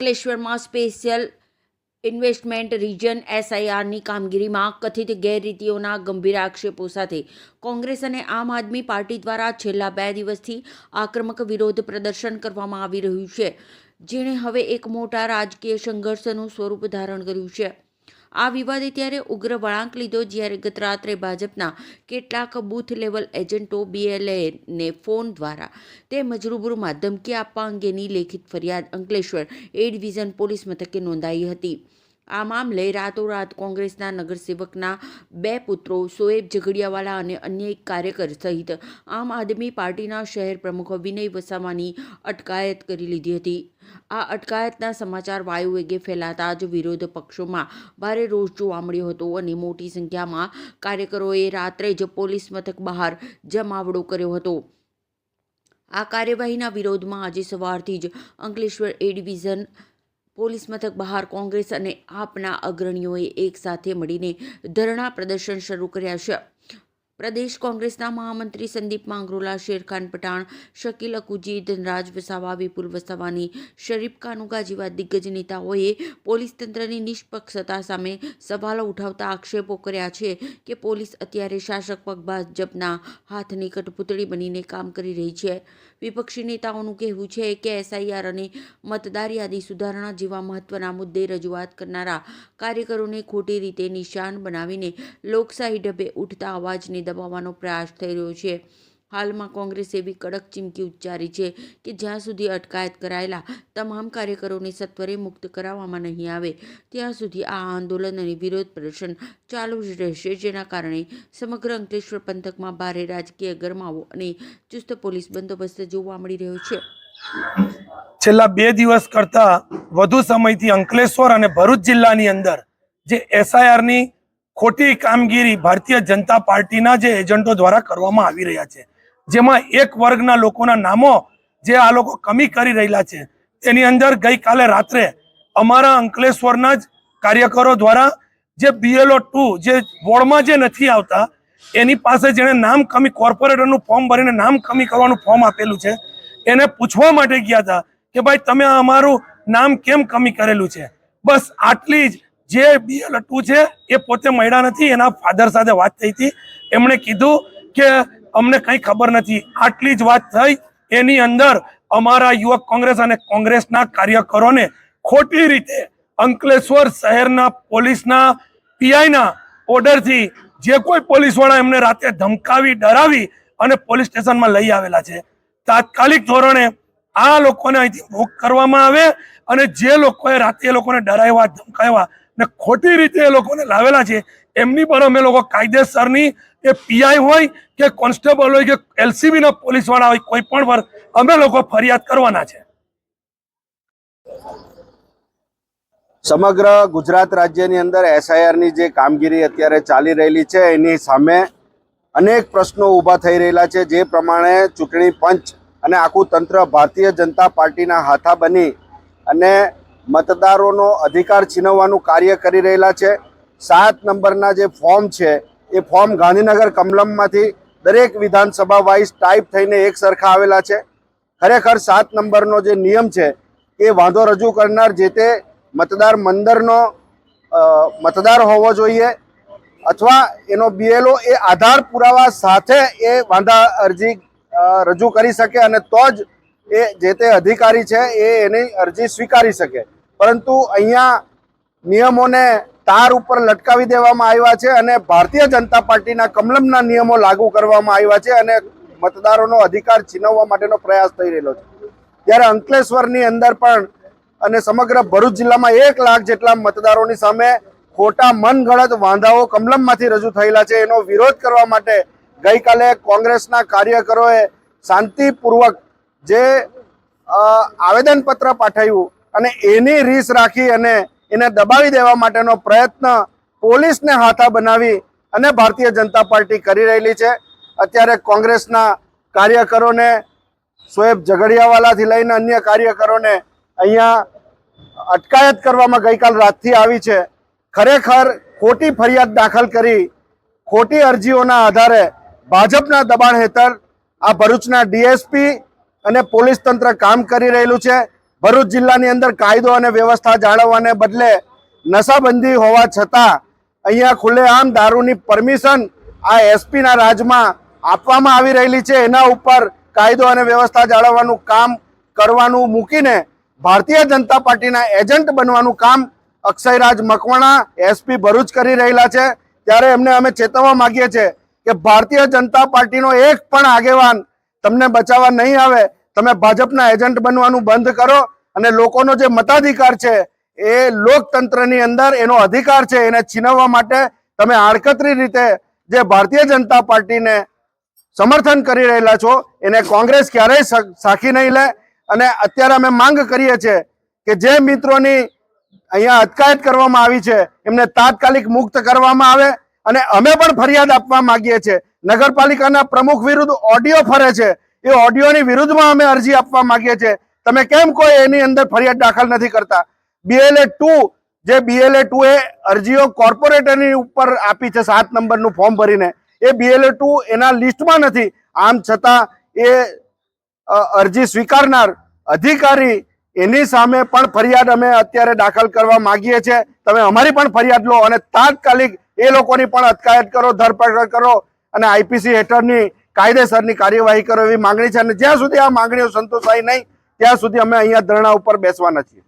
અંકલેશ્વરમાં special investment region એસઆઈઆરની કામગીરીમાં કથિત ગેરરીતિઓના ગંભીર આક્ષેપો સાથે કોંગ્રેસ અને આમ આદમી પાર્ટી દ્વારા છેલ્લા બે દિવસથી આક્રમક વિરોધ પ્રદર્શન કરવામાં આવી રહ્યું છે. જેણે હવે એક મોટા રાજકીય સંઘર્ષનું સ્વરૂપ ધારણ કર્યું છે. આ વિવાદે ત્યારે ઉગ્ર વળાંક લીધો, જ્યારે ગત રાત્રે ભાજપના કેટલાક બૂથ લેવલ એજન્ટો બીએલએને ફોન દ્વારા તેમજ રૂબરૂમાં ધમકી આપવા અંગેની લેખિત ફરિયાદ અંકલેશ્વર એ ડિવિઝન પોલીસ મથકે નોંધાઈ હતી. આ મામલે રાતોરાત કોંગ્રેસના નગરસેવકના બે પુત્રો, સોએબ ઝઘડિયાવાલા અને અન્ય એક કાર્યકર સહિત આમ આદમી પાર્ટીના શહેર પ્રમુખ વિનય વસાવાની અટકાયત કરી લીધી હતી. આ અટકાયતના સમાચાર વાયુવેગે ફેલાતા જ વિરોધ પક્ષોમાં ભારે રોષ જોવા મળ્યો હતો અને મોટી સંખ્યામાં કાર્યકરોએ રાત્રે જ પોલીસ મથક બહાર જમાવડો કર્યો હતો. આ કાર્યવાહીના વિરોધમાં આજે સવારથી જ અંકલેશ્વર એ ડિવિઝન પોલીસ મથક બહાર કોંગ્રેસ અને આપના અગ્રણીઓએ એક સાથે મળીને ધરણા પ્રદર્શન શરૂ કર્યા છે. પ્રદેશ કોંગ્રેસના મહામંત્રી સંદીપ માંગરોલા, શેરખાન પઠાણ, શકીલ અકુજી, ધનરાજ વસાવા, વિપુલ વસાવાની, શરીફ કાનુગા જેવા દિગ્ગજ નેતાઓએ પોલીસ તંત્રની નિષ્પક્ષતા સામે સવાલો ઉઠાવતા આક્ષેપો કર્યા છે કે પોલીસ અત્યારે શાસક પગ ભાજપના હાથની કઠપૂતળી બનીને કામ કરી રહી છે. વિપક્ષી નેતાઓનું કહેવું છે કે એસઆઈઆર અને મતદાર યાદી સુધારણા જેવા મહત્વના મુદ્દે રજૂઆત કરનારા કાર્યકરોને ખોટી રીતે નિશાન બનાવીને લોકશાહી ઢબે ઉઠતા અવાજને દબાવવાનો પ્રયાસ થઈ રહ્યો છે. હાલમાં કોંગ્રેસ એવી કડક ચીમકી ઉચ્ચારી છે કે જ્યાં સુધી અટકાયત કરાયેલા તમામ કાર્યકરોને સત્વરે મુક્ત કરાવવામાં નહીં આવે, ત્યાં સુધી આ આંદોલન અને વિરોધ પ્રદર્શન ચાલુ જ રહેશે, જેના કારણે સમગ્ર અંકલેશ્વર પંથકમાં ભારે રાજકીય ગરમાવો અને ચુસ્ત પોલીસ બંદોબસ્ત જોવા મળી રહ્યો છે. છેલ્લા બે દિવસ કરતા વધુ સમયથી અંકલેશ્વર અને ભરૂચ જિલ્લાની અંદર જે એસઆઈઆરની ખોટી કામગીરી ભારતીય જનતા પાર્ટીના જે એજન્ટો દ્વારા કરવામાં આવી રહ્યા છે. જેમાં એક વર્ગના લોકોના નામો જે આ લોકો કમી કરી રહેલા છે. તેની અંદર ગઈકાલે રાત્રે અમારા અંકલેશ્વરના જ કાર્યકરો દ્વારા જે બીએલઓ ટુ જે વોર્ડમાં જે નથી આવતા, એની પાસે જેણે નામ કમી કોર્પોરેટરનું ફોર્મ ભરીને નામ કમી કરવાનું ફોર્મ આપેલું છે. એને પૂછવા માટે ગયા હતા કે ભાઈ તમે અમારું નામ કેમ કમી કરેલું છે? બસ આટલી જ જે બી લટુ છે એ પોતે મળ્યા નથી, એના ફાધર સાથે વાત થઈ હતી. એમણે કીધું કે અમને કંઈ ખબર નથી. આટલી જ વાત થઈ. એની અંદર અમારા યુવક કોંગ્રેસ અને કોંગ્રેસના કાર્યકરોને ખોટી રીતે અંકલેશ્વર શહેરના પોલીસના પીઆઈના ઓર્ડરથી જે કોઈ પોલીસવાળા એમને રાતે ધમકાવી, ડરાવી અને પોલીસ સ્ટેશનમાં લઈ આવેલા છે. તાત્કાલિક ધોરણે આ લોકોને અહીંથી મુક્ત કરવામાં આવે અને જે લોકોએ રાતે એ લોકોને ડરાવ્યા, ધમકાવ્યા ને ખોટી રીતે એ લોકોને લાવેલા છે. એમની પર અમે લોકો કાયદેસરની એ પીઆઈ હોય કે કોન્સ્ટેબલ હોય કે એલસીબી ના પોલીસ હોય કોઈ પણ પર અમે લોકો ફરિયાદ કરવાના છે. સમગ્ર ગુજરાત રાજ્યની અંદર એસઆઈઆરની જે કામગીરી અત્યારે ચાલી રહેલી છે, એની સામે અનેક પ્રશ્નો ઊભા થઈ રહેલા છે. જે પ્રમાણે ચૂંટણી પંચ અને આખું તંત્ર ભારતીય જનતા પાર્ટીના હાથા બની અને મતદારોનો અધિકાર છીનવવાનું કાર્ય કરી રહેલા છે. સાત નંબરના જે ફોર્મ છે, એ ફોર્મ ગાંધીનગર કમલમમાંથી દરેક વિધાનસભા વાઇઝ ટાઈપ થઈને એક સરખા આવેલા છે. ખરેખર સાત નંબરનો જે નિયમ છે, એ વાંધો રજૂ કરનાર જે તે મતદાર મંદરનો મતદાર હોવો જોઈએ અથવા એનો બીએલઓ એ આધાર પુરાવા સાથે એ વાંધા અરજી રજૂ કરી શકે અને તો જ એ જે તે અધિકારી છે, એ એની અરજી સ્વીકારી શકે. પરંતુ અહીંયા નિયમોને તાર ઉપર લટકાવી દેવામાં આવ્યા છે અને ભારતીય જનતા પાર્ટીના કમલમના નિયમો લાગુ કરવામાં આવ્યા છે અને મતદારોનો અધિકાર છીનવવા માટેનો પ્રયાસ થઈ રહેલો છે. ત્યારે અંકલેશ્વરની અંદર પણ અને સમગ્ર ભરૂચ જિલ્લામાં એક લાખ જેટલા મતદારોની સામે ખોટા મનગળત વાંધાઓ કમલમમાંથી રજૂ થયેલા છે. એનો વિરોધ કરવા માટે ગઈકાલે કોંગ્રેસના કાર્યકરોએ શાંતિપૂર્વક જે આવેદનપત્ર પાઠવ્યું અને એની રીસ રાખી અને એને દબાવી દેવા માટેનો પ્રયત્ન પોલીસને હાથા બનાવી અને ભારતીય જનતા પાર્ટી કરી રહેલી છે. અત્યારે કોંગ્રેસના કાર્યકરોને શોએબ ઝઘડિયાવાલાથી લઈને અન્ય કાર્યકરોને અહીંયા અટકાયત કરવામાં ગઈકાલ રાતથી આવી છે. ખરેખર ખોટી ફરિયાદ દાખલ કરી, ખોટી અરજીઓના આધારે ભાજપના દબાણ હેઠળ આ ભરૂચના ડીએસપી અને પોલીસ તંત્ર કામ કરી રહેલું છે. ભરૂચ જિલ્લાની અંદર કાયદો અને વ્યવસ્થા જાળવવાને બદલે નશાબંધી હોવા છતાં અહીંયા ખુલ્લેઆમ દારૂની પરમિશન આ એસપીના રાજમાં આપવામાં આવી રહેલી છે. એના ઉપર કાયદો અને વ્યવસ્થા જાળવવાનું કામ કરવાનું મૂકીને ભારતીય જનતા પાર્ટીના એજન્ટ બનવાનું કામ અક્ષયરાજ મકવાણા એસપી ભરૂચ કરી રહેલા છે. ત્યારે એમને અમે ચેતવવા માંગીએ છીએ કે ભારતીય જનતા પાર્ટીનો એક પણ આગેવાન તમને બચાવવા નહીં આવે તમે ભાજપના એજન્ટ બનવાનું બંધ કરો અને લોકોનો જે મતાધિકાર છે એ લોકતંત્રની અંદર એનો અધિકાર છે એને છીનવવા માટે તમે આડકતરી રીતે જે ભારતીય જનતા પાર્ટીને સમર્થન કરી રહેલા છો, એને કોંગ્રેસ ક્યારેય સાખી નહીં લે. અને અત્યારે અમે માંગ કરીએ છીએ કે જે મિત્રોની અહીંયા અટકાયત કરવામાં આવી છે, એમને તાત્કાલિક મુક્ત કરવામાં આવે અને અમે પણ ફરિયાદ આપવા માંગીએ છીએ. નગરપાલિકાના પ્રમુખ વિરુદ્ધ ઓડિયો ફરે છે. એ ઓડિયોની વિરુદ્ધમાં અમે અરજી આપવા માંગીએ છીએ. તમે કેમ કોઈ એની અંદર ફરિયાદ દાખલ નથી કરતા? બીએલએ ટુ જે બીએલએ ટુ એ અરજીઓ કોર્પોરેટરની ઉપર આપી છે, સાત નંબરનું ફોર્મ ભરીને. એ બીએલએ ટુ એના લિસ્ટમાં નથી. આમ છતાં એ અરજી સ્વીકારનાર અધિકારી એની સામે પણ ફરિયાદ અમે અત્યારે દાખલ કરવા માંગીએ છીએ. તમે અમારી પણ ફરિયાદ લો અને તાત્કાલિક એ લોકોની પણ અટકાયત કરો, ધરપકડ કરો અને આઈપીસી હેઠળની કાયદેસરની કાર્યવાહી કરો એવી માંગણી છે અને જ્યાં સુધી આ માંગણીઓ સંતોષાય નહીં, ત્યાં સુધી અમે અહીંયા ધરણા ઉપર બેસવાના છીએ.